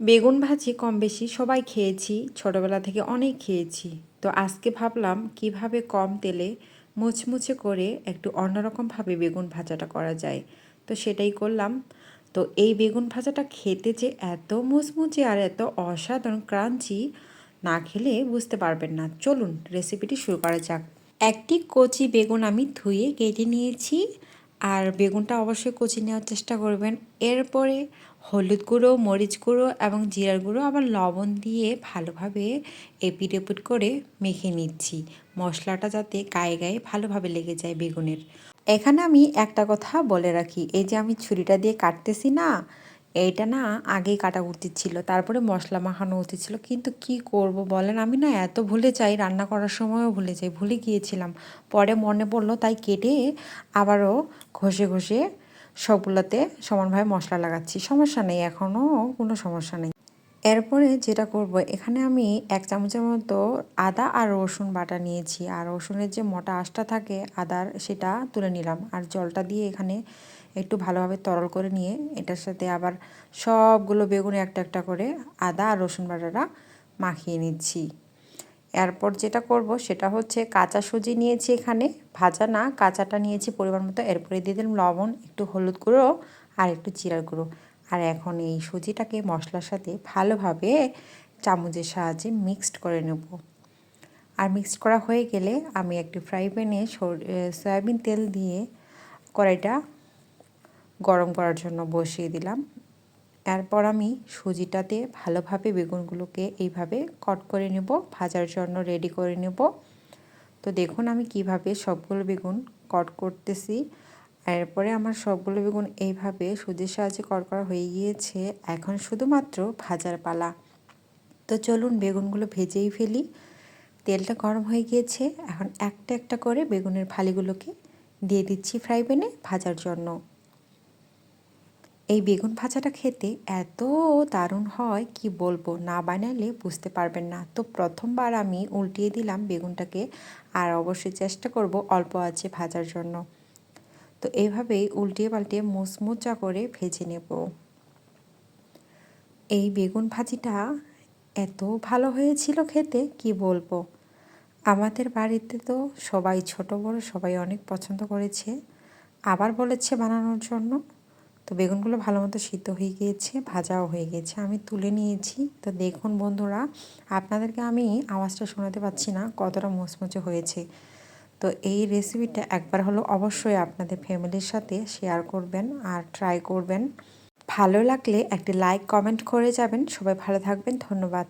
বেগুন ভাজি কম বেশি সবাই খেয়েছি, ছোটোবেলা থেকে অনেক খেয়েছি। তো আজকে ভাবলাম কীভাবে কম তেলে মুচমুচে করে একটু অন্যরকমভাবে বেগুন ভাজাটা করা যায়। তো সেটাই করলাম। তো এই বেগুন ভাজাটা খেতে যে এত মুচমুচে আর এত অসাধারণ ক্রাঞ্চি, না খেলে বুঝতে পারবেন না। চলুন রেসিপিটি শুরু করা যাক। একটি কচি বেগুন আমি ধুয়ে কেটে নিয়েছি, আর বেগুনটা অবশ্যই কচি নেওয়ার চেষ্টা করবেন। এরপরে হলুদ গুঁড়ো, মরিচ গুঁড়ো এবং জিরার গুঁড়ো আবার লবণ দিয়ে ভালোভাবে এপিট এপিট করে মেখে নিচ্ছি। মশলাটা যাতে গায়ে গায়ে ভালোভাবে লেগে যায় বেগুনের। এখানে আমি একটা কথা বলে রাখি, এই যে আমি ছুরিটা দিয়ে কাটতেছি না, এইটা না আগেই কাটা উচিত ছিল, তারপরে মশলা মাখানো উচিত ছিল, কিন্তু কি করব বলেন? আমি না এত ভুলে যাই, রান্না করার সময়ও ভুলে যাই, ভুলে গিয়েছিলাম। পরে মনে পড়ল তাই কেটে আবারও ঘষে ঘষে সবগুলোতে সমানভাবে মশলা লাগাচ্ছি। সমস্যা নেই এখনও কোনো সমস্যা নেই। এরপরে যেটা করব, এখানে আমি এক চামচের মতো আদা আর রসুন বাটা নিয়েছি। আর রসুনের যে মোটা আঁশটা থাকে, আদার সেটা তুলে নিলাম। আর জলটা দিয়ে এখানে একটু ভালোভাবে তরল করে নিয়ে, এটার সাথে আবার সবগুলো বেগুন একটা একটা করে আদা আর রসুন বাটাটা মাখিয়ে নিচ্ছি। এরপর যেটা করব সেটা হচ্ছে কাঁচা সুজি নিয়েছি এখানে, ভাজা না, কাঁচাটা নিয়েছি পরিমাণ মতো। এরপরে দিয়ে দিলাম লবণ, একটু হলুদ গুঁড়ো আর একটু জিরার গুঁড়ো। আর এখন এই সুজিটাকে মশলার সাথে ভালোভাবে চামচের সাহায্যে মিক্সড করে নেব। আর মিক্সড করা হয়ে গেলে আমি একটি ফ্রাই প্যানে সয়াবিন তেল দিয়ে কড়াইটা গরম করার জন্য বসিয়ে দিলাম। এরপর আমি সুজিটাতে ভালোভাবে বেগুনগুলোকে এইভাবে কট করে নেব, ভাজার জন্য রেডি করে নেব। তো দেখুন আমি কীভাবে সবগুলো বেগুন কট করতেছি। এরপরে আমার সবগুলো বেগুন এইভাবে সুজির সাহায্যে কট করা হয়ে গিয়েছে। এখন শুধুমাত্র ভাজার পালা। তো চলুন বেগুনগুলো ভেজেই ফেলি। তেলটা গরম হয়ে গিয়েছে। এখন একটা একটা করে বেগুনের ফালিগুলোকে দিয়ে দিচ্ছি ফ্রাই প্যানে ভাজার জন্য। এই বেগুন ভাজাটা খেতে এত দারুণ হয়, কি বলব? না বানালে বুঝতে পারবেন না। তো প্রথমবার আমি উল্টিয়ে দিলাম বেগুনটাকে আর অবশ্যই চেষ্টা করব অল্প আছে ভাজার জন্য। তো এইভাবেই উল্টিয়ে পাল্টিয়ে মুচমুচা করে ভেজে নেব। এই বেগুন ভাজিটা এত ভালো হয়েছিল খেতে, কি বলব? আমাদের বাড়িতে তো সবাই ছোট বড় সবাই অনেক পছন্দ করেছে। আবার বলেছে বানানোর জন্য। তো বেগুনগুলো ভালো মতো সিদ্ধ হয়ে গিয়েছে, ভাজাও হয়ে গেছে আমি তুলে নিয়েছি। তো দেখুন বন্ধুরা, আপনাদেরকে আমি আওয়াজটা শোনাতে পাচ্ছি না, কতটা মচমচে হয়েছে। তো এই রেসিপিটা একবার হলো অবশ্যই আপনাদের ফ্যামিলির সাথে শেয়ার করবেন আর ট্রাই করবেন। ভালো লাগলে একটি লাইক কমেন্ট করে যাবেন। সবাই ভালো থাকবেন। ধন্যবাদ।